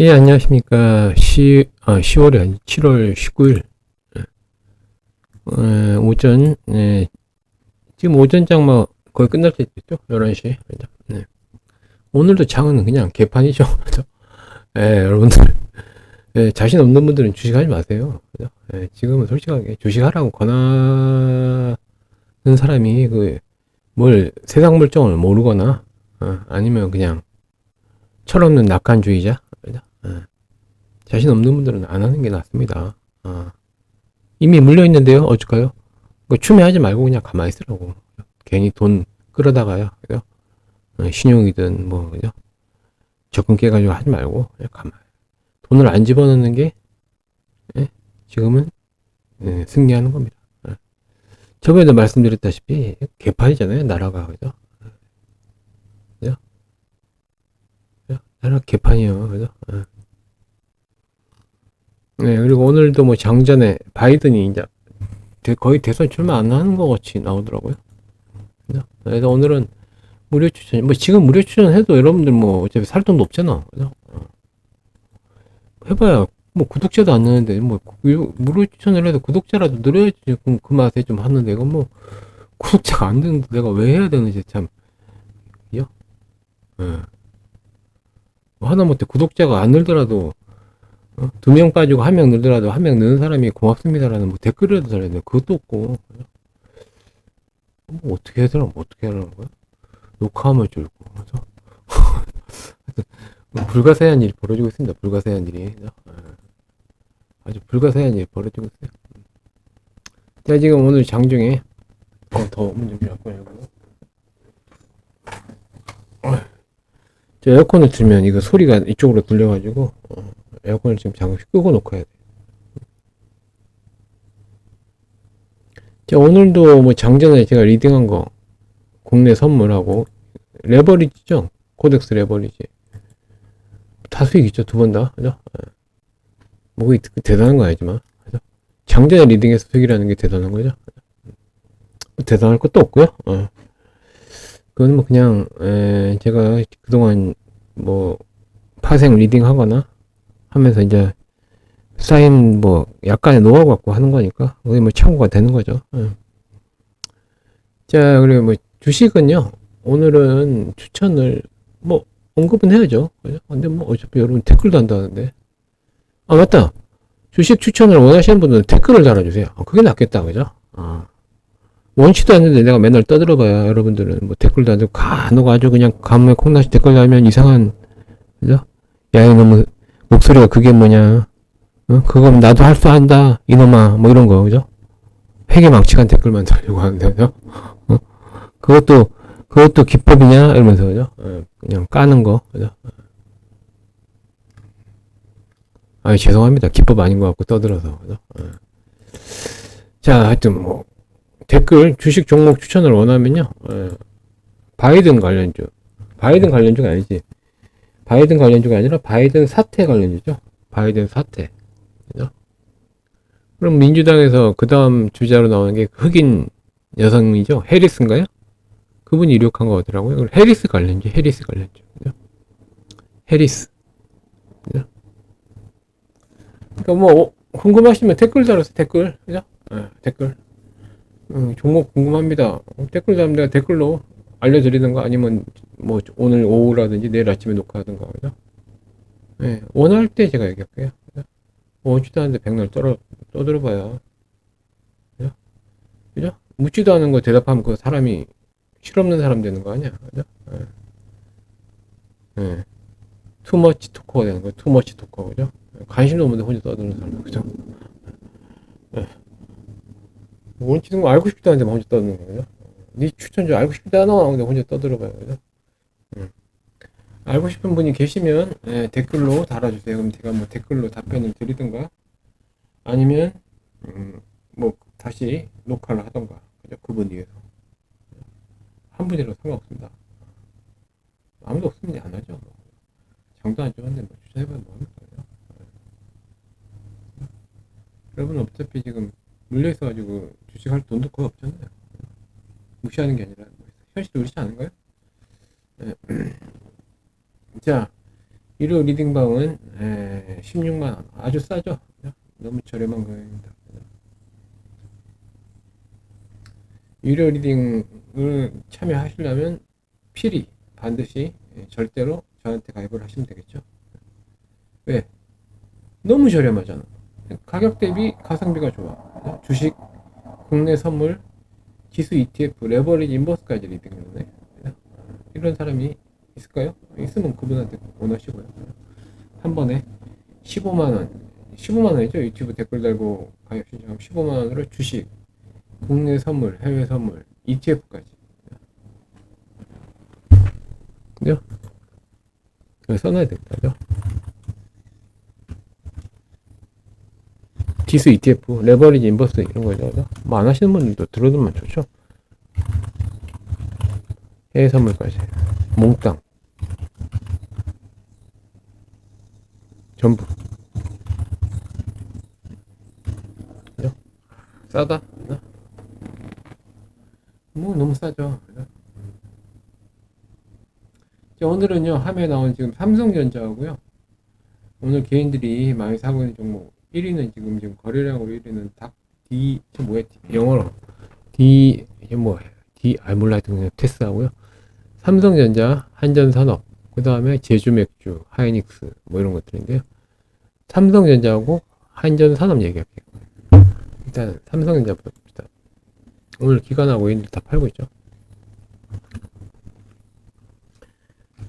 예, 안녕하십니까. 10, 아, 10월이 아니, 7월 19일. 어, 오전, 네. 지금 오전 장마 거의 끝날 때 됐죠? 11시. 그죠? 네. 오늘도 장은 그냥 개판이죠. 예, 여러분들. 예, 자신 없는 분들은 주식하지 마세요. 예, 지금은 솔직하게 주식하라고 권하는 사람이 그, 뭘, 세상 물정을 모르거나, 어, 아니면 그냥 철없는 낙관주의자? 예. 자신 없는 분들은 안 하는 게 낫습니다. 어. 이미 물려 있는데요. 어쩔까요? 그 추매하지 말고 그냥 가만히 있으라고. 괜히 돈 끌어다가요. 그죠? 어, 신용이든 뭐 그죠? 적금 깨가지고 하지 말고 그냥 가만히. 돈을 안 집어넣는 게 예? 지금은 예, 승리하는 겁니다. 예. 저번에도 말씀드렸다시피 개판이잖아요. 나라가? 그죠? 그죠? 나라 개판이요. 그죠? 예. 네, 그리고 오늘도 뭐 장전에 바이든이 이제 대- 거의 대선 출마 안 하는 것 같이 나오더라고요. 그래서 오늘은 무료 추천, 뭐 지금 무료 추천해도 여러분들 뭐 어차피 살 돈도 없잖아. 그죠? 어. 해봐야 뭐 구독자도 안 느는데 뭐 구- 무료 추천을 해도 구독자라도 늘어야지 그, 그 맛에 좀 하는데 이건 뭐 구독자가 안 되는데 내가 왜 해야 되는지 참. 요? 예. 뭐 하다못해 구독자가 안 늘더라도 어? 두명 빠지고 한 명 늘더라도 한 명 느는 사람이 고맙습니다라는 뭐 댓글이라도 달아야 돼. 그것도 없고. 뭐 어떻게 해야 되나? 뭐 어떻게 하라는 거야? 녹화하면 줄고. 그래서 불가사의한 일이 벌어지고 있습니다. 불가사의한 일이. 예. 아주 불가사의한 일이 벌어지고 있어요. 자, 지금 오늘 장중에 어, 더 문제 필요할거요 저 에어컨을 틀면 이거 소리가 이쪽으로 들려가지고 어, 에어컨을 지금 잠시 끄고 놓고 해야 돼. 자, 오늘도 뭐 장전에 제가 리딩한 거 국내 선물하고 레버리지죠? 코덱스 레버리지. 다 수익 있죠, 두 번 다. 그죠? 예. 뭐, 그게 대단한 거 아니지만. 그죠? 장전에 리딩해서 수익이라는 게 대단한 거죠. 뭐 대단할 것도 없고요. 어. 그건 뭐 그냥, 에, 제가 그동안 뭐, 파생 리딩 하거나 하면서 이제 쌓인 뭐 약간의 노하우 갖고 하는 거니까 그게 뭐 참고가 되는 거죠. 예. 자 그리고 뭐 주식은요 오늘은 추천을 뭐 언급은 해야죠. 그죠? 근데 뭐 어차피 여러분 댓글도 한다는데 아 맞다 주식 추천을 원하시는 분들은 댓글을 달아주세요. 어, 그게 낫겠다 그죠? 아. 원치도 않는데 내가 맨날 떠들어봐야 여러분들은 뭐 댓글도 안 달고 간혹 아주 그냥 가뭄에 콩나시 댓글 달면 이상한 그죠? 야 이놈의 목소리가 그게 뭐냐 어? 그건 나도 할 수 한다 이놈아 뭐 이런 거 그죠? 회개망측한 댓글만 달려고 하는데 그죠? 어? 그것도 그것도 기법이냐 이러면서 그죠? 어, 그냥 까는 거 그죠? 아 죄송합니다 기법 아닌 것 같고 떠들어서 그죠? 어. 자 하여튼 뭐 댓글 주식 종목 추천을 원하면요 어, 바이든 관련주 바이든 관련주가 아니지 바이든 관련주가 아니라 바이든 사태 관련주죠 바이든 사태 그죠? 그럼 민주당에서 그 다음 주자로 나오는 게 흑인 여성이죠 해리스인가요? 그분이 이력한 거 같더라고요 해리스 관련주 해리스 관련주 그죠? 해리스 그죠? 그러니까 뭐 어, 궁금하시면 댓글 달아서 댓글 그죠? 예, 댓글 음, 종목 궁금합니다. 어, 댓글 달면 내가 댓글로 알려드리든가 아니면 뭐 오늘 오후라든지 내일 아침에 녹화하든가 그죠? 예, 원할 때 제가 얘기할게요. 그죠? 원치도 않는데 백날 떨어, 떠들어봐야. 그죠? 그죠? 묻지도 않은 거 대답하면 그 사람이 실없는 사람 되는 거 아니야. 그죠? 예. 예. 투머치 토커가 되는 거야. 투머치 토커. 그죠? 관심도 없는데 혼자 떠드는 사람. 그죠? 예. 원치는 거 알고 싶지도 않은데 막 혼자 떠드는 거죠. 네 추천주 알고 싶지 않아. 근데 혼자 떠들어봐요. 그죠? 음. 알고 싶은 분이 계시면 예, 댓글로 달아주세요. 그럼 제가 뭐 댓글로 답변을 드리든가 아니면 음, 뭐 다시 녹화를 하던가 그죠? 그분 위해서 한 분이라도 상관없습니다. 아무도 없으면 안 하죠. 뭐. 장도 안 좋았는데 뭐 추천해봐야 뭐합니까? 그죠? 예. 여러분 어차피 지금 물려 있어가지고 주식할 돈도 거의 없잖아요. 무시하는 게 아니라 뭐 현실이 그렇지 않은가요? 네. 자, 유료 리딩방은 에, 16만원. 아주 싸죠? 너무 저렴한 거입니다. 유료 리딩을 참여하시려면 필히 반드시 예, 절대로 저한테 가입을 하시면 되겠죠. 왜? 너무 저렴하잖아. 가격 대비 가성비가 좋아. 주식, 국내 선물, 지수 ETF, 레버리지 인버스까지 리딩을 해. 이런 사람이 있을까요? 있으면 그분한테 원하시고요. 한 번에 15만원, 15만원이죠. 유튜브 댓글 달고 가입 신청하면 15만원으로 주식, 국내 선물, 해외 선물, ETF까지. 그죠? 써놔야 되겠다. 그죠? 지수 ETF, 레버리지 인버스 이런 거죠. 그죠? 뭐 안 하시는 분들도 들어두면 좋죠. 해외 선물까지. 몽땅. 전부. 그죠? 싸다? 뭐 너무 싸죠. 오늘은요, 화면에 나온 지금 삼성전자하고요. 오늘 개인들이 많이 사고 있는 종목 1위는 지금 지금 거래량으로 1위는 닥 D 저 뭐야 영어로 D 뭐 D 아 몰라 그냥 테스하고요. 삼성전자, 한전산업, 그 다음에 제주맥주, 하이닉스 뭐 이런 것들인데요. 삼성전자하고 한전산업 얘기할게요. 일단 삼성전자부터 봅시다. 오늘 기관하고 인들 다 팔고 있죠.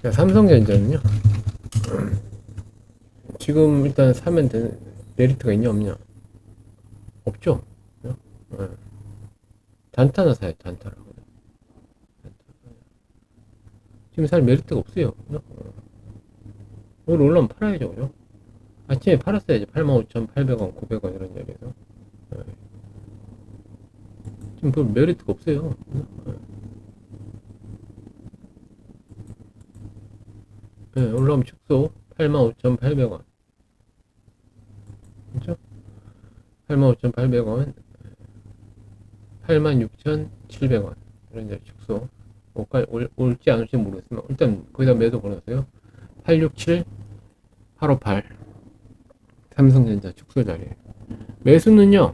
자, 삼성전자는요. 지금 일단 사면 되는 메리트가 있냐 없냐? 없죠. 예. 단타나 사요 단타라고. 지금 살 메리트가 없어요. 그죠? 어. 오늘 올라오면 팔아야죠. 그죠? 아침에 팔았어야지. 85,800원, 900원 이런 자리에서. 예. 지금 별 메리트가 없어요. 그죠? 예. 예, 올라오면 축소 85,800원. 그죠? 85,800원, 86,700원. 이런 자리 축소. 올까, 올, 올지 안 올지 모르겠지만, 일단 거기다 매도 걸었어요. 867, 858. 삼성전자 축소 자리에. 매수는요,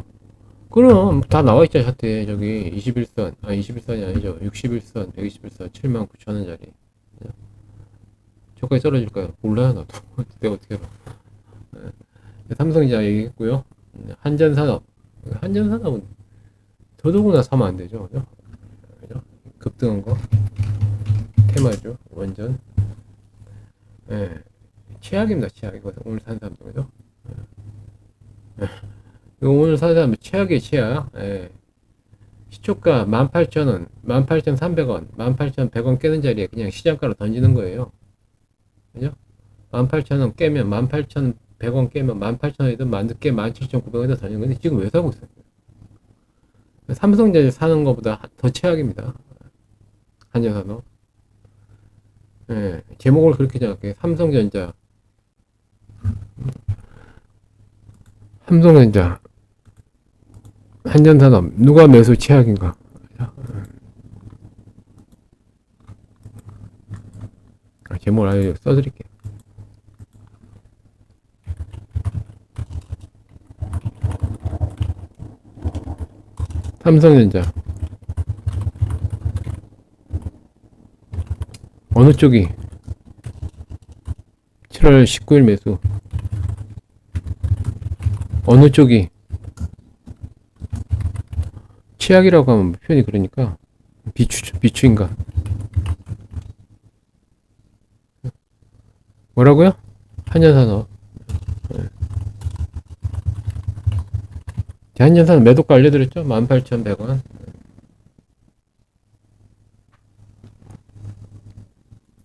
그럼 다 나와 있죠, 차트에. 저기 21선, 아, 21선이 아니죠. 61선, 121선, 79,000원 자리. 저까지 떨어질까요? 몰라요, 나도. 내가 어떻게 알아. 네. 삼성전자 얘기했고요. 한전산업. 한전산업은 더더구나 사면 안 되죠. 그죠? 그죠? 급등한 거. 테마주, 완전. 예. 최악입니다, 최악. 이거 오늘 산 사람도, 그죠? 예. 이거 오늘 산 사람 최악의 최악. 예. 시초가 18,000원, 18,300원, 18,100원 깨는 자리에 그냥 시장가로 던지는 거예요. 그죠? 18,000원 깨면 18,100원 깨면 18,000원이든 만두깨 17,900원이든 던지는 건데 지금 왜 사고 있어요? 삼성전자 사는 것보다 더 최악입니다. 한전산업. 예, 제목을 그렇게 정할게요. 삼성전자. 삼성전자. 한전산업. 누가 매수 최악인가? 아, 제목을 써드릴게요. 삼성전자. 어느 쪽이 7월 19일 매수. 어느 쪽이 최악이라고 하면 표현이 그러니까 비추 비추인가? 뭐라고요? 한전산업. 한전산업 매도가 알려드렸죠? 18,100원.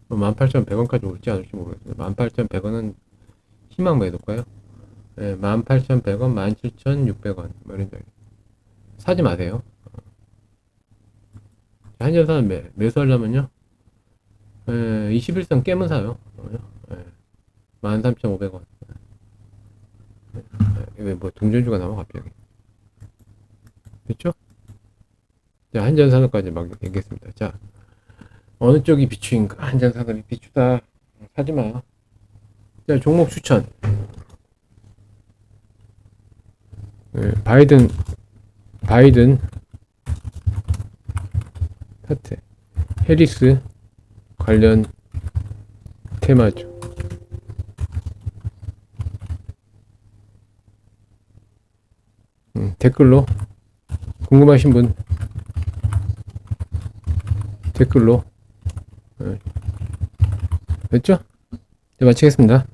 뭐 18,100원까지 올지 안 올지 모르겠어요. 18,100원은 희망 매도가요. 네, 18,100원, 17,600원. 뭐 이런 자리. 사지 마세요. 한전산업 매, 매수하려면요. 에, 21선 깨면 사요. 13,500원. 왜뭐 동전주가 나와 갑자기. 됐죠? 자, 한전산업까지 막 얘기했습니다. 자, 어느 쪽이 비추인가? 한전산업이 비추다. 사지 마. 자, 종목 추천. 네, 바이든, 바이든, 사태, 해리스 관련 테마죠. 음, 댓글로 궁금하신 분 댓글로 네. 됐죠? 네, 마치겠습니다.